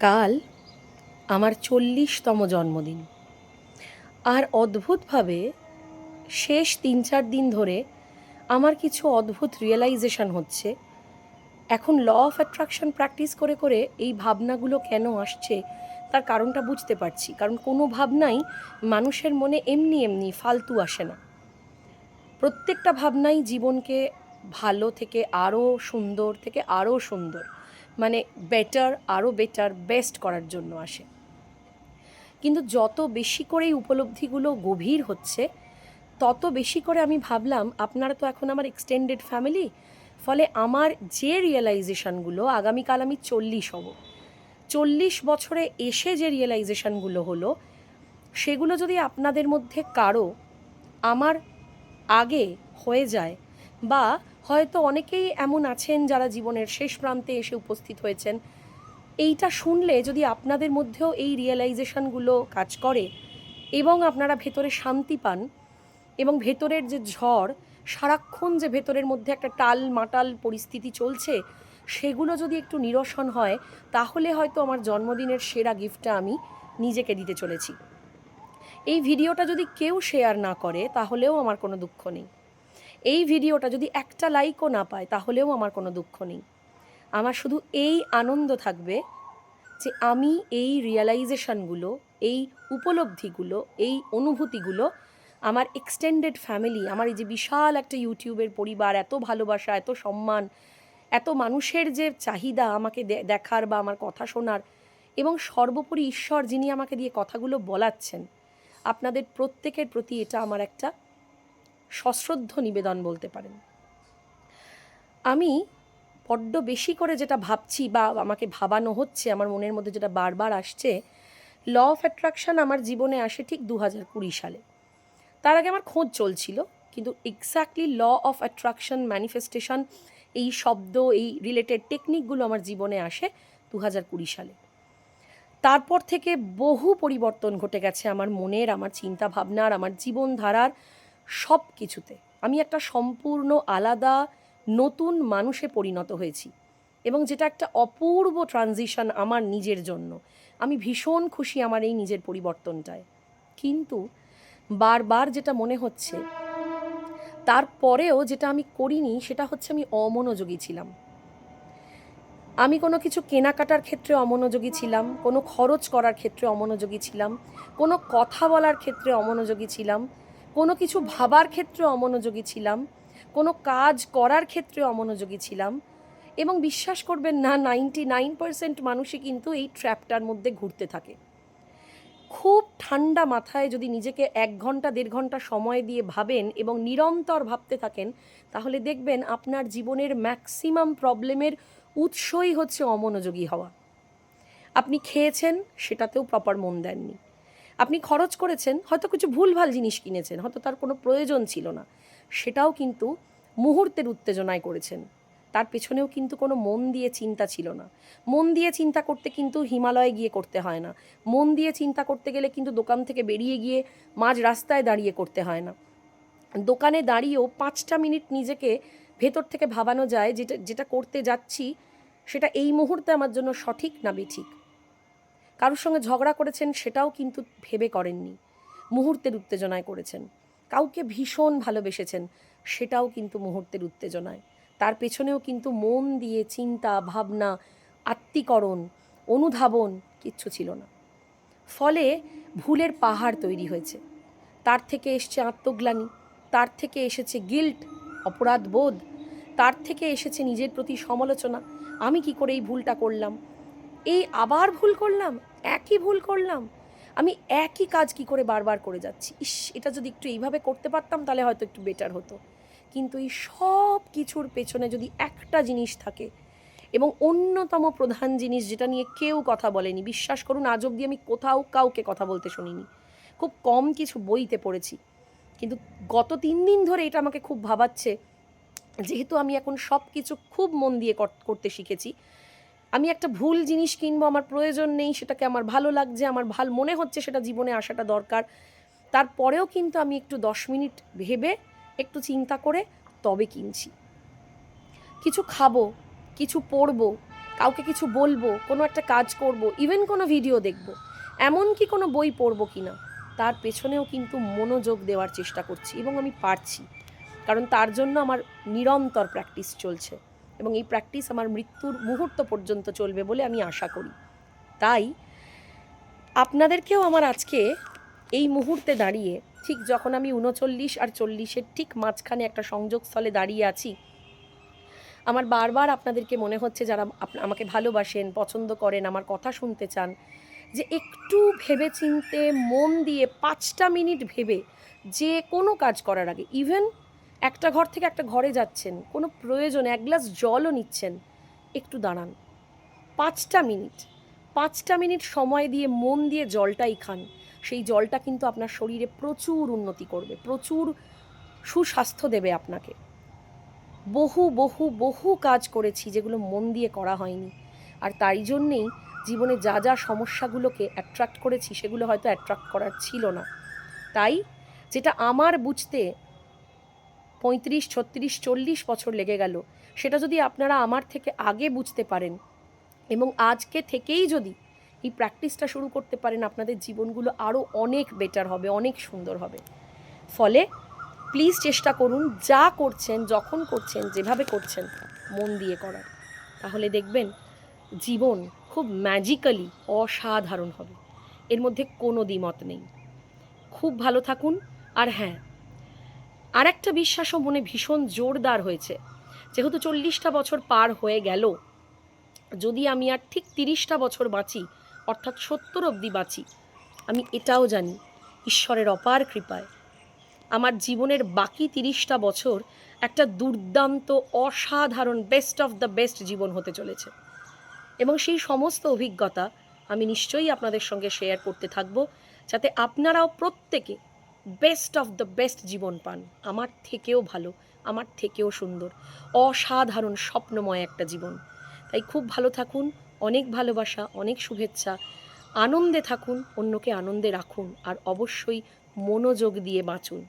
কাল আমার চল্লিশতম জন্মদিন। আর অদ্ভুতভাবে শেষ তিন চার দিন ধরে আমার কিছু অদ্ভুত রিয়েলাইজেশন হচ্ছে। এখন ল অফ অ্যাট্রাকশন প্র্যাকটিস করে করে এই ভাবনাগুলো কেন আসছে তার কারণটা বুঝতে পারছি। কারণ কোনো ভাবনাই মানুষের মনে এমনি এমনি ফালতু আসে না। প্রত্যেকটা ভাবনাই জীবনকে ভালো থেকে আরও সুন্দর থেকে আরও সুন্দর। মানে বেটার আরও বেটার বেস্ট করার জন্য আসে। কিন্তু যত বেশি করে এই উপলব্ধিগুলো গভীর হচ্ছে, তত বেশি করে আমি ভাবলাম, আপনারা তো এখন আমার এক্সটেন্ডেড ফ্যামিলি ফলে আমার যে রিয়েলাইজেশনগুলো আগামীকাল আমি চল্লিশ হব। চল্লিশ বছরে এসে যে রিয়েলাইজেশনগুলো হলো, সেগুলো যদি আপনাদের মধ্যে কারও আমার আগে হয়ে যায় বা হয়তো অনেকেই এমন আছেন যারা জীবনের শেষ প্রান্তে এসে উপস্থিত হয়েছেন। এইটা শুনলে যদি আপনাদের মধ্যেও এই রিয়েলাইজেশনগুলো কাজ করে এবং আপনারা ভেতরে শান্তি পান এবং ভেতরের যে ঝড়, সারাক্ষণ যে ভেতরের মধ্যে একটা টাল মাটাল পরিস্থিতি চলছে, সেগুলো যদি একটু নিরসন হয়, তাহলে হয়তো আমার জন্মদিনের সেরা গিফটটা আমি নিজেকে দিতে চলেছি। এই ভিডিওটা যদি কেউ শেয়ার না করে, তাহলেও আমার কোনো দুঃখ নেই। এই ভিডিওটা যদি একটা লাইকও না পায়, তাহলেও আমার কোনো দুঃখ নেই। আমার শুধু এই আনন্দ থাকবে যে আমি এই রিয়েলাইজেশনগুলো এই উপলব্ধিগুলো, এই অনুভূতিগুলো আমার এক্সটেন্ডেড ফ্যামিলি আমার এই যে বিশাল একটা ইউটিউবের পরিবার, এত ভালোবাসা, এত সম্মান, এত মানুষের যে চাহিদা আমাকে দেখার বা আমার কথা শোনার এবং সর্বোপরি ঈশ্বর যিনি আমাকে দিয়ে কথাগুলো বলাচ্ছেন, আপনাদের প্রত্যেকের প্রতি এটা আমার একটা সশ্রদ্ধ নিবেদন বলতে পারেন। আমি বড্ড বেশি করে যেটা ভাবছি বা আমাকে ভাবানো হচ্ছে, আমার মনের মধ্যে যেটা বারবার আসছে, ল অফ অ্যাট্রাকশন আমার জীবনে আসে ঠিক দু হাজার কুড়ি সালে। তার আগে আমার খোঁজ চলছিল, কিন্তু exactly law of attraction manifestation, এই শব্দ, এই রিলেটেড টেকনিকগুলো আমার জীবনে আসে দু হাজার কুড়ি সালে। তারপর থেকে বহু পরিবর্তন ঘটে গেছে আমার মনের, আমার চিন্তা ভাবনার আমার জীবনধারার সব কিছুতে আমি একটা সম্পূর্ণ, আলাদা, নতুন মানুষে পরিণত হয়েছি এবং যেটা একটা অপূর্ব ট্রানজিশন আমার নিজের জন্য। আমি ভীষণ খুশি আমার এই নিজের পরিবর্তনটায়। কিন্তু বারবার যেটা মনে হচ্ছে, তারপরেও যেটা আমি করিনি সেটা হচ্ছে আমি অমনোযোগী ছিলাম। আমি কোনো কিছু কেনাকাটার ক্ষেত্রে অমনোযোগী ছিলাম, কোনো খরচ করার ক্ষেত্রে অমনোযোগী ছিলাম, কোনো কথা বলার ক্ষেত্রে অমনোযোগী ছিলাম কোনো কিছু ভাবার ক্ষেত্রে অমনোযোগী ছিলাম, কোনো কাজ করার ক্ষেত্রে অমনোযোগী ছিলাম এবং বিশ্বাস করবেন না, নাইনটি নাইন পার্সেন্ট মানুষই কিন্তু এই ট্র্যাপটার মধ্যে ঘুরতে থাকে। খুব ঠান্ডা মাথায় যদি নিজেকে এক ঘণ্টা, দেড় ঘণ্টা সময় দিয়ে ভাবেন এবং নিরন্তর ভাবতে থাকেন, তাহলে দেখবেন আপনার জীবনের ম্যাক্সিমাম প্রবলেমের উৎসই হচ্ছে অমনোযোগী হওয়া। আপনি খেয়েছেন, সেটাতেও প্রপার মন দেননি। আপনি খরচ করেছেন, হয়তো কিছু ভুলভাল জিনিস কিনেছেন, হয়তো তার কোনো প্রয়োজন ছিল না। সেটাও কিন্তু মুহূর্তের উত্তেজনায় করেছেন। তার পেছনেও কিন্তু কোনো মন দিয়ে চিন্তা ছিল না। মন দিয়ে চিন্তা করতে কিন্তু হিমালয়ে গিয়ে করতে হয় না। মন দিয়ে চিন্তা করতে গেলে কিন্তু দোকান থেকে বেরিয়ে গিয়ে মাঝ রাস্তায় দাঁড়িয়ে করতে হয় না। দোকানে দাঁড়িয়েও পাঁচটা মিনিট নিজেকে ভেতর থেকে ভাবানো যায়, যেটা যেটা করতে যাচ্ছি, সেটা এই মুহূর্তে আমার জন্য সঠিক না বেঠিক। কারোর সঙ্গে ঝগড়া করেছেন সেটাও কিন্তু ভেবে করেননি। মুহূর্তের উত্তেজনায় করেছেন। কাউকে ভীষণ ভালোবেসেছেন সেটাও কিন্তু মুহূর্তের উত্তেজনায়। তার পেছনেও কিন্তু মন দিয়ে চিন্তা, ভাবনা, আত্মীকরণ, অনুধাবন কিচ্ছু ছিল না। ফলে ভুলের পাহাড় তৈরি হয়েছে। তার থেকে এসছে আত্মগ্লানি, তার থেকে এসেছে গিল্ট, অপরাধ বোধ, তার থেকে এসেছে নিজের প্রতি সমালোচনা। আমি কি করে এই ভুলটা করলাম? এই আবার ভুল করলাম? একই ভুল করলাম। আমি একই কাজ কি করে বারবার করে যাচ্ছি? ইস, এটা যদি একটু এইভাবে করতে পারতাম তাহলে হয়তো একটু বেটার হতো। কিন্তু এই সব কিছুর পেছনে যদি একটা জিনিস থাকে এবং অন্যতম প্রধান জিনিস যেটা নিয়ে কেউ কথা বলেনি, বিশ্বাস করুন, আজ অবধি আমি কোথাও কাউকে কথা বলতে শুনিনি। খুব কম কিছু বইতে পড়েছি। কিন্তু গত তিন দিন ধরে এটা আমাকে খুব ভাবাচ্ছে, যেহেতু আমি এখন সব কিছু খুব মন দিয়ে করতে শিখেছি। আমি একটা ভুল জিনিস কিনবো, আমার প্রয়োজন নেই, সেটাকে আমার ভালো লাগছে, আমার ভালো মনে হচ্ছে, সেটা জীবনে আসাটা দরকার। তারপরেও কিন্তু আমি একটু দশ মিনিট ভেবে, একটু চিন্তা করে তবে কিনছি। কিছু খাব, কিছু পরবো কাউকে কিছু বলব, কোনো একটা কাজ করব ইভেন কোনো ভিডিও দেখব এমন কি কোনো বই পড়ব কি না তার পেছনেও কিন্তু মনোযোগ দেওয়ার চেষ্টা করছি এবং আমি পারছি। কারণ তার জন্য আমার নিরন্তর প্র্যাকটিস চলছে। এবং এই প্র্যাকটিস আমার মৃত্যুর মুহূর্ত পর্যন্ত চলবে বলে আমি আশা করি। তাই আপনাদেরকেও আমার আজকে এই মুহূর্তে দাঁড়িয়ে, ঠিক যখন আমি উনচল্লিশ আর চল্লিশের ঠিক মাঝখানে একটা সংযোগস্থলে দাঁড়িয়ে আছি, আমার বারবার আপনাদেরকে মনে হচ্ছে যারা আমাকে ভালোবাসেন, পছন্দ করেন, আমার কথা শুনতে চান, যে একটু ভেবে চিনতে মন দিয়ে পাঁচটা মিনিট ভেবে যে কোনো কাজ করার আগে ইভেন একটা ঘর থেকে একটা ঘরে যাচ্ছেন, কোনো প্রয়োজনে এক গ্লাস জলও নিচ্ছেন। একটু দাঁড়ান। পাঁচটা মিনিট পাঁচটা মিনিট সময় দিয়ে মন দিয়ে জলটাই খান। সেই জলটা কিন্তু আপনার শরীরে প্রচুর উন্নতি করবে, প্রচুর সুস্বাস্থ্য দেবে আপনাকে। বহু বহু বহু কাজ করেছি যেগুলো মন দিয়ে করা হয়নি। আর তাই জন্যেই জীবনে যা যা সমস্যাগুলোকে অ্যাট্রাক্ট করেছি সেগুলো হয়তো অ্যাট্রাক্ট করার ছিল না। তাই যেটা আমার বুঝতে পঁয়ত্রিশ, ছত্রিশ, চল্লিশ বছর লেগে গেল। সেটা যদি আপনারা আমার থেকে আগে বুঝতে পারেন এবং আজকে থেকেই যদি এই প্র্যাকটিসটা শুরু করতে পারেন, আপনাদের জীবনগুলো আরও অনেক বেটার হবে, অনেক সুন্দর হবে। ফলে প্লিজ চেষ্টা করুন যা করছেন, যখন করছেন, যেভাবে করছেন, মন দিয়ে করার। তাহলে দেখবেন জীবন খুব ম্যাজিক্যালি অসাধারণ হবে। এর মধ্যে কোনো দ্বিমত নেই। খুব ভালো থাকুন। আর হ্যাঁ আর একটা বিশ্বাসও মনে ভীষণ জোরদার হয়েছে। যেহেতু চল্লিশটা বছর পার হয়ে গেল, যদি আমি আর ঠিক তিরিশটা বছর বাঁচি, অর্থাৎ সত্তর অবধি বাঁচি, আমি এটাও জানি, ঈশ্বরের অপার কৃপায়, আমার জীবনের বাকি তিরিশটা বছর একটা দুর্দান্ত, অসাধারণ বেস্ট অফ দ্য বেস্ট জীবন হতে চলেছে। এবং সেই সমস্ত অভিজ্ঞতা আমি নিশ্চয়ই আপনাদের সঙ্গে শেয়ার করতে থাকব, যাতে আপনারাও প্রত্যেকে বেস্ট অফ দ্য বেস্ট জীবন পান। আমার থেকেও ভালো, আমার থেকেও সুন্দর, অসাধারণ, স্বপ্নময় একটা জীবন। তাই খুব ভালো থাকুন, অনেক ভালোবাসা, অনেক শুভেচ্ছা। আনন্দে থাকুন, অন্যকে আনন্দে রাখুন, আর অবশ্যই মনোযোগ দিয়ে বাঁচুন।